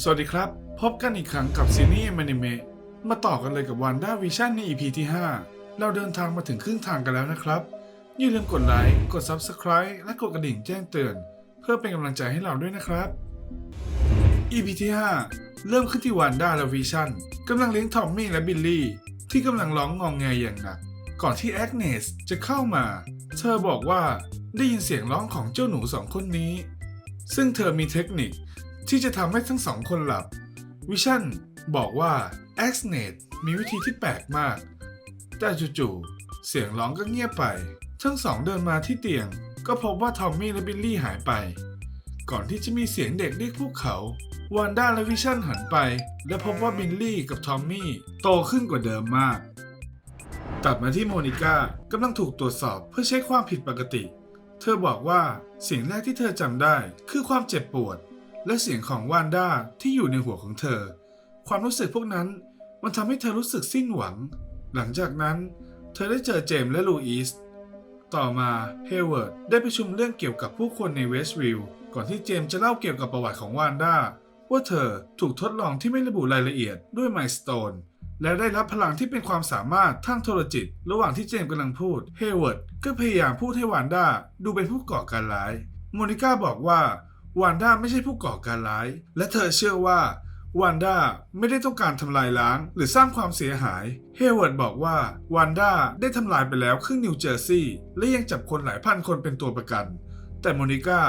สวัสดีครับ พบกันอีกครั้งกับซีรีส์อนิเมะมาต่อกันเลยกับวันด้าวิชั่นใน EP ที่ 5 เราเดินทางมาถึงครึ่งทางกันแล้วนะครับ อย่าลืมกดไลค์กด Subscribe และกดกระดิ่งแจ้งเตือน เพื่อเป็นกำลังใจให้เราด้วยนะครับ EP ที่ 5 เริ่มขึ้นที่วันด้าและวิชั่นกำลังเลี้ยงทอมมี่และบิลลี่ ที่กำลังร้องงองแงอย่างหนักก่อนที่แอกเนสจะเข้ามา เธอบอกว่าได้ยินเสียงร้องของเจ้าหนูสองคนนี้ ซึ่งเธอมีเทคนิค ที่จะทำให้ทั้งสองคนหลับวิชั่นบอกว่า x n e t มีวิธีที่แปลกมาก แต่จู่ๆเสียงร้องก็เงียบไป ทั้งสองเดินมาที่เตียง ก็พบว่าทอมมี่และบิลลี่หายไป ก่อนที่จะมีเสียงเด็กเรียกพวกเขาวานด้าและวิชั่นหันไป และพบว่าบิลลี่กับทอมมี่โตขึ้นกว่าเดิมมาก ตัดมาที่โมนิก้ากำลังถูกตรวจสอบเพื่อเช็คความผิดปกติ เธอบอกว่าสิ่งแรกที่เธอจำได้คือความเจ็บปวด และเสียงของวานด้าที่อยู่ในหัวของเธอ ความรู้สึกพวกนั้นมันทำให้เธอรู้สึกสิ้นหวัง หลังจากนั้น เธอได้เจอเจมส์และลูอิสต่อมาเฮเวิร์ดได้ประชุมเรื่องเกี่ยวกับผู้คนในเวสต์วิลล์ก่อนที่เจมส์จะเล่าเกี่ยวกับประวัติของวานด้าว่าเธอถูกทดลองที่ไม่ระบุรายละเอียดด้วยไมสโตนและได้รับพลังที่เป็นความสามารถทางโทรจิต ระหว่างที่เจมส์กำลังพูด เฮเวิร์ดก็พยายามพูดให้วานด้าดูเป็นผู้ก่อการร้าย โมนิก้าบอกว่า วานด้าไม่ใช่ผู้ก่อการร้าย และเธอเชื่อว่าวานด้าไม่ได้ต้องการทำลายล้างหรือสร้างความเสียหาย เฮเวิร์ดบอกว่าวานด้าได้ทำลายไปแล้วครึ่งนิวเจอร์ซีย์และยังจับคนหลายพันคนเป็นตัวประกัน แต่โมนิก้า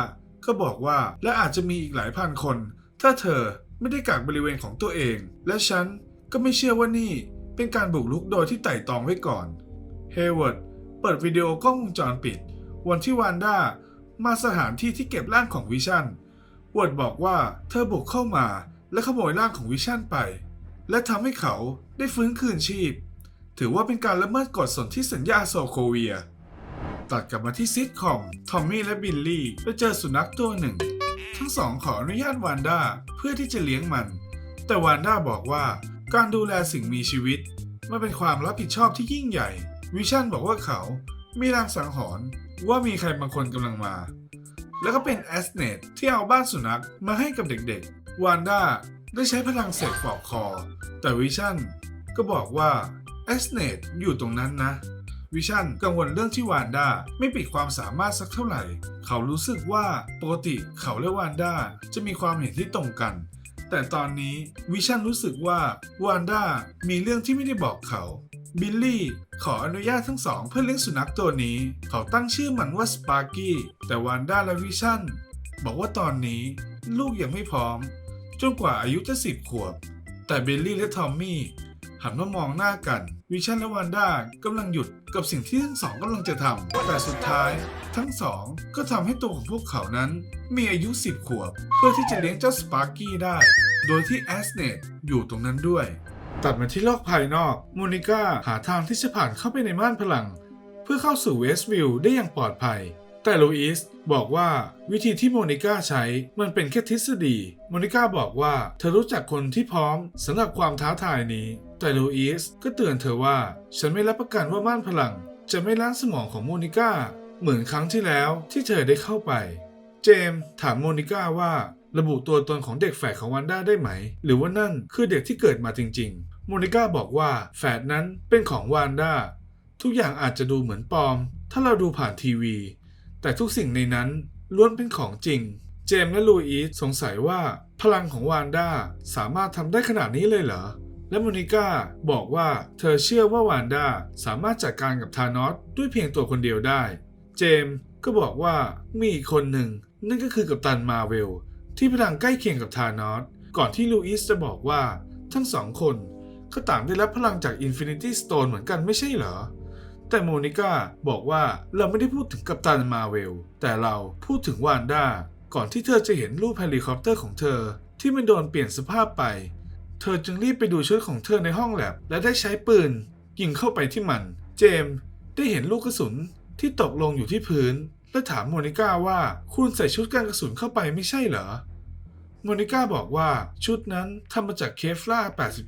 ก็บอกว่าและอาจจะมีอีกหลายพันคน ถ้าเธอไม่ได้กักบริเวณของตัวเอง และฉันก็ไม่เชื่อว่านี่เป็นการบุกรุกโดยที่ไต่ตองไว้ก่อน เฮเวิร์ดเปิดวิดีโอกล้องวงจรปิด วันที่วานด้า มาสถานที่ที่เก็บร่างของวิชันวิร์ดบอกว่าเธอบุกเข้ามาและขโมยร่างของวิชันไป และทำให้เขาได้ฟื้นคืนชีพ ถือว่าเป็นการละเมิดกฎสนธิสัญญาโซโคเวีย ตัดกลับมาที่ซิทคอม ทอมมี่และบิลลี่ไปเจอสุนัขตัวหนึ่ง ทั้งสองขออนุญาตวานด้าเพื่อที่จะเลี้ยงมัน แต่วานด้าบอกว่าการดูแลสิ่งมีชีวิต มันเป็นความรับผิดชอบที่ยิ่งใหญ่ วิชันบอกว่าเขามีรางสังหรณ์ ว่ามีใครบางคนกำลังมา แล้วก็เป็นแอสเนตที่เอาบ้านสุนัขมาให้กับเด็กๆ วานด้าได้ใช้พลังเสกปอกคอ แต่วิชั่นก็บอกว่าแอสเนตอยู่ตรงนั้นนะ วิชั่นกังวลเรื่องที่วานด้าไม่ปิดความสามารถสักเท่าไหร่ เขารู้สึกว่าปกติเขาและวานด้าจะมีความเห็นที่ตรงกัน แต่ตอนนี้วิชั่นรู้สึกว่าวานด้ามีเรื่องที่ไม่ได้บอกเขา บิลลี่ขออนุญาตทั้งสองเพื่อเลี้ยงสุนัขตัวนี้ เขาตั้งชื่อมันว่าสปาร์กี้แต่วานด้าและวิชั่นบอกว่าตอนนี้ลูกยังไม่พร้อม จนกว่าอายุจะสิบขวบ แต่เบลลี่และทอมมี่หันมามองหน้ากัน วิชั่นและวานด้ากำลังหยุดกับสิ่งที่ทั้งสองกำลังจะทำแต่สุดท้าย ทั้งสองก็ทำให้ตัวของพวกเขานั้น มีอายุ 10 ขวบ เพื่อที่จะเลี้ยงเจ้าสปาร์กี้ได้ โดยที่แอสเนตอยู่ตรงนั้นด้วย ตัดมาที่โลกภายนอกโมนิก้าหาทางที่จะผ่านเข้าไปในม่านพลัง เพื่อเข้าสู่เวสต์วิลล์ได้อย่างปลอดภัย แต่ลูอิสบอกว่าวิธีที่โมนิก้าใช้มันเป็นแค่ทฤษฎีโมนิก้าบอกว่าเธอรู้จักคนที่พร้อมสำหรับความท้าทายนี้ แต่ลูอิสก็เตือนเธอว่าฉันไม่รับประกันว่าม่านพลัง จะไม่ล้างสมองของโมนิก้าเหมือนครั้งที่แล้วที่เธอได้เข้าไป เจมส์ถามโมนิก้าว่า ระบุตัวตนของเด็กแฝดของวันด้าได้ไหม หรือว่านั่นคือเด็กที่เกิดมาจริง ๆ โมนิก้าบอกว่าแฝดนั้นเป็นของวานด้าทุกอย่างอาจจะดูเหมือนปลอม ถ้าเราดูผ่านทีวี แต่ทุกสิ่งในนั้นล้วนเป็นของจริง เจมส์และลูอิสสงสัยว่าพลังของวานด้าสามารถทำได้ขนาดนี้เลยเหรอ และโมนิก้าบอกว่าเธอเชื่อว่าวานด้าสามารถจัดการกับธานอสด้วยเพียงตัวคนเดียวได้ เจมส์ก็บอกว่ามีอีกคนหนึ่งนั่นก็คือกัปตันมาเวล ที่พลังใกล้เคียงกับธานอสก่อนที่ลูอิสจะบอกว่า ทั้งสองคนก็ต่างได้รับพลังจากอินฟินิตี้สโตนเหมือนกันไม่ใช่เหรอ แต่โมนิก้าบอกว่าเราไม่ได้พูดถึงกัปตันมาเวล แต่เราพูดถึงวานด้าก่อนที่เธอจะเห็นรูปเฮลิคอปเตอร์ของเธอ ที่มันโดนเปลี่ยนสภาพไป เธอจึงรีบไปดูชุดของเธอในห้องแลบ และได้ใช้ปืนยิงเข้าไปที่มัน เจมส์ได้เห็นลูกกระสุนที่ตกลงอยู่ที่พื้น และถามโมนิก้าว่าคุณใส่ชุดกันกระสุนเข้าไปไม่ใช่เหรอ โมนิก้าบอกว่าชุดนั้นทำมาจากเคฟลา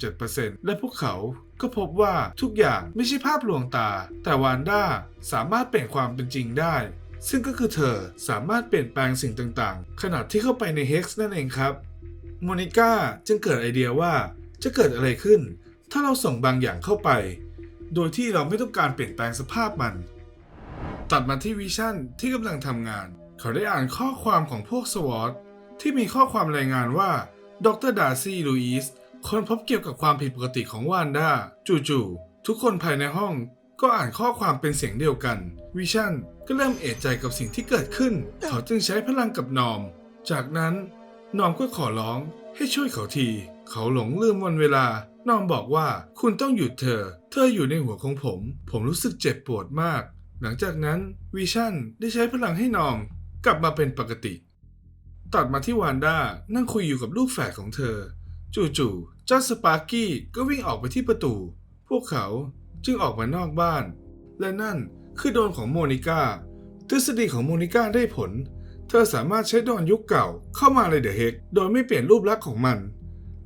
87%และพวกเขาก็พบว่าทุกอย่างไม่ใช่ภาพลวงตา แต่วานด้าสามารถเปลี่ยนความเป็นจริงได้ ซึ่งก็คือเธอสามารถเปลี่ยนแปลงสิ่งต่างๆขณะที่เข้าไปในเฮกซ์นั่นเองครับ โมนิก้าจึงเกิดไอเดียว่าจะเกิดอะไรขึ้น ถ้าเราส่งบางอย่างเข้าไป โดยที่เราไม่ต้องการเปลี่ยนแปลงสภาพมัน ตัดมาที่วิชั่นที่กำลังทำงาน เขาได้อ่านข้อความของพวกสวอตที่มีข้อความรายงานว่าดรดาร์ซี่ลูอิสค้นพบเกี่ยวกับความผิดปกติของวานด้าจู่ๆทุกคนภายในห้องก็อ่านข้อความเป็นเสียงเดียวกัน วิชั่นก็เริ่มเอะใจกับสิ่งที่เกิดขึ้น เขาจึงใช้พลังกับนอม จากนั้นนอมก็ขอร้องให้ช่วยเขาที เขาหลงลืมวันเวลานอมบอกว่าคุณต้องหยุดเธอ เธออยู่ในหัวของผม ผมรู้สึกเจ็บปวดมาก หลังจากนั้นวิชั่นได้ใช้พลังให้นอมกลับมาเป็นปกติ ตัดมาที่วานด้านั่งคุยอยู่กับลูกแฝดของเธอ จู่ๆเจ้าสปาร์กี้ก็วิ่งออกไปที่ประตู พวกเขาจึงออกมานอกบ้าน และนั่นคือโดนของโมนิก้าทฤษฎีของโมนิก้าได้ผล เธอสามารถใช้ดรนยุคเก่าเข้ามาในเดอะเฮกโดยไม่เปลี่ยนรูปลักษณ์ของมัน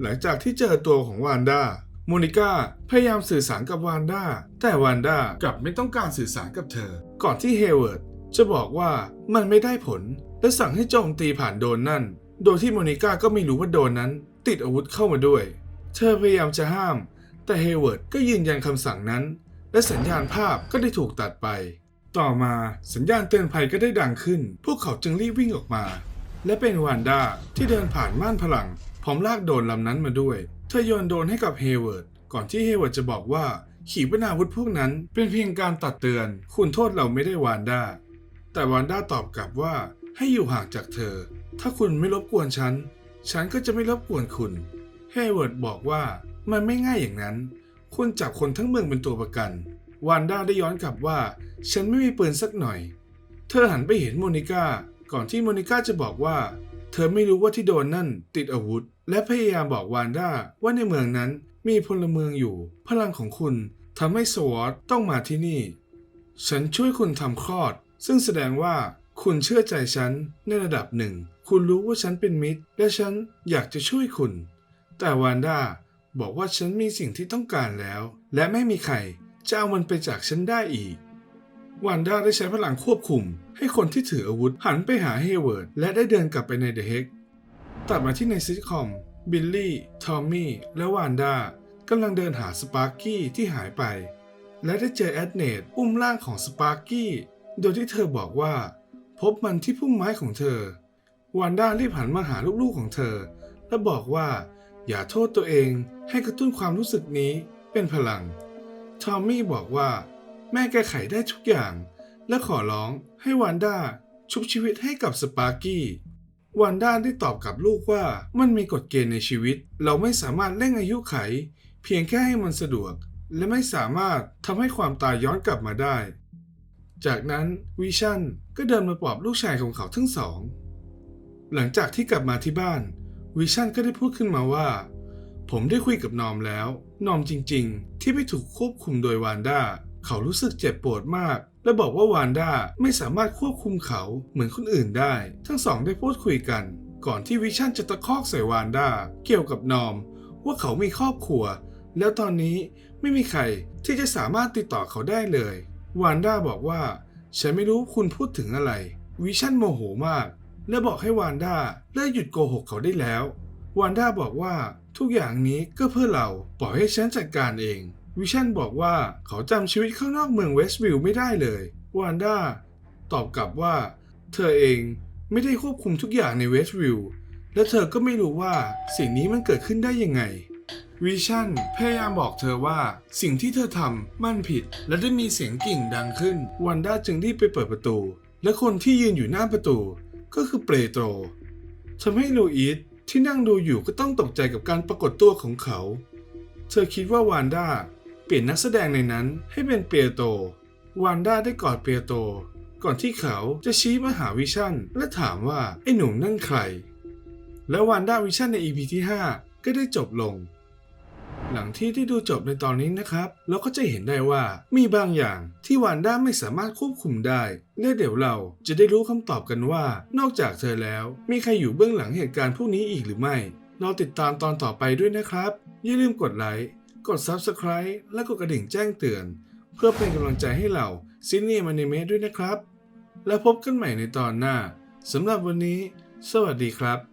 หลังจากที่เจอตัวของวานด้า โมนิก้าพยายามสื่อสารกับวานด้าแต่วานด้ากลับไม่ต้องการสื่อสารกับเธอ ก่อนที่เฮเวิร์ดจะบอกว่ามันไม่ได้ผล และสั่งให้โจมตีผ่านโดนนั่น โดยที่โมนิก้าก็ไม่รู้ว่าโดนนั้น ติดอาวุธเข้ามาด้วย เธอพยายามจะห้าม แต่เฮเวิร์ดก็ยืนยันคำสั่งนั้น และสัญญาณภาพก็ได้ถูกตัดไป ต่อมาสัญญาณเตือนภัยก็ได้ดังขึ้น พวกเขาจึงรีบวิ่งออกมา และเป็นวานด้าที่เดินผ่านม่านพลังพร้อมลากโดนลำนั้นมาด้วย เธอโยนโดนให้กับเฮเวิร์ดก่อนที่เฮเวิร์ดจะบอกว่า ขีปนาวุธพวกนั้นเป็นเพียงการตัดเตือน คุณโทษเราไม่ได้วานด้าแต่วานด้าตอบกลับว่าให้อยู่ห่างจากเธอ ถ้าคุณไม่รบกวนฉัน ฉันก็จะไม่รบกวนคุณเฮเวิร์ดบอกว่ามันไม่ง่ายอย่างนั้น คุณจับคนทั้งเมืองเป็นตัวประกันวานด้าได้ย้อนกลับว่า ฉันไม่มีปืนสักหน่อย เธอหันไปเห็นโมนิก้าก่อนที่โมนิก้าจะบอกว่า เธอไม่รู้ว่าที่โดนนั่นติดอาวุธ และพยายามบอกวานด้าว่าในเมืองนั้นมีพลเมืองอยู่ พลังของคุณทำให้สวอตต้องมาที่นี่ ฉันช่วยคุณทำคลอด ซึ่งแสดงว่าคุณเชื่อใจฉันในระดับหนึ่ง คุณรู้ว่าฉันเป็นมิตร และฉันอยากจะช่วยคุณ แต่วานด้าบอกว่าฉันมีสิ่งที่ต้องการแล้ว และไม่มีใครจะเอามันไปจากฉันได้อีกวันด้าได้ใช้พลังควบคุม ให้คนที่ถืออาวุธหันไปหาเฮเวิร์ดและได้เดินกลับไปในเดอะเฮกตัดมาที่ในซิทคอม บิลลี่ ทอมมี่ และวานด้ากำลังเดินหาสปาร์กี้ที่หายไป และได้เจอแอดเนตอุ้มร่างของสปาร์กี้โดยที่เธอบอกว่า พบมันที่พุ่มไม้ของเธอ วานด้ารีบหันมาหาลูกๆของเธอ และบอกว่า อย่าโทษตัวเองให้กระตุ้นความรู้สึกนี้เป็นพลัง ทอมมี่บอกว่า แม่แก้ไขได้ทุกอย่าง และขอร้องให้วานด้าชุบชีวิตให้กับสปาร์กี้วานด้าได้ตอบกับลูกว่ามันมีกฎเกณฑ์ในชีวิต เราไม่สามารถเร่งอายุไข เพียงแค่ให้มันสะดวก และไม่สามารถทำให้ความตายย้อนกลับมาได้ จากนั้นวิชันก็เดินมาปลอบลูกชายของเขาทั้งสอง หลังจากที่กลับมาที่บ้านวิชันก็ได้พูดขึ้นมาว่า ผมได้คุยกับนอมแล้ว นอมจริง ๆ ที่ไม่ถูกควบคุมโดยวานด้าเขารู้สึกเจ็บปวดมาก และบอกว่าวานด้าไม่สามารถควบคุมเขาเหมือนคนอื่นได้ ทั้งสองได้พูดคุยกัน ก่อนที่วิชั่นจะตะคอกใส่วานด้าเกี่ยวกับนอม ว่าเขามีครอบครัว แล้วตอนนี้ไม่มีใครที่จะสามารถติดต่อเขาได้เลยวานด้าบอกว่า ฉันไม่รู้คุณพูดถึงอะไร วิชั่นโมโหมาก และบอกให้วานด้าเลิกหยุดโกหกเขาได้แล้ววานด้าบอกว่าทุกอย่างนี้ก็เพื่อเราปล่อยให้ฉันจัดการเอง วิชันบอกว่าเขาจำชีวิตข้างนอกเมืองเวสต์วิลล์ไม่ได้เลยวานด้าตอบกลับว่า เธอเองไม่ได้ควบคุมทุกอย่างในเวสต์วิลล์และเธอก็ไม่รู้ว่าสิ่งนี้มันเกิดขึ้นได้ยังไงวิชั่นพยายามบอกเธอว่าสิ่งที่เธอทำมันผิด และได้มีเสียงกิ่งดังขึ้นวันด้าจึงรีบไปเปิดประตู และคนที่ยืนอยู่หน้าประตู ก็คือเปโตรทำให้ลูอิสที่นั่งดูอยู่ก็ต้องตกใจกับการปรากฏตัวของเขา เธอคิดว่าวานด้า เปลี่ยนนักแสดงในนั้นให้เป็นเปียโต วานด้าได้กอดเปียโต ก่อนที่เขาจะชี้มาหาวิชั่น และถามว่าไอ้หนุ่มนั่นใคร และวานด้าวิชั่นใน EP ที่ 5 ก็ได้จบลง หลังที่ได้ดูจบในตอนนี้นะครับ เราก็จะเห็นได้ว่ามีบางอย่างที่วานด้าไม่สามารถควบคุมได้และเดี๋ยวเราจะได้รู้คำตอบกันว่า นอกจากเธอแล้ว มีใครอยู่เบื้องหลังเหตุการณ์พวกนี้อีกหรือไม่ เราติดตามตอนต่อไปด้วยนะครับ อย่าลืมกดไลค์ กด Subscribe และกดกระดิ่งแจ้งเตือน เพื่อเป็นกำลังใจให้เราซินเนียมานิเมด้วยนะครับ แล้วพบกันใหม่ในตอนหน้าสำหรับวันนี้ สวัสดีครับ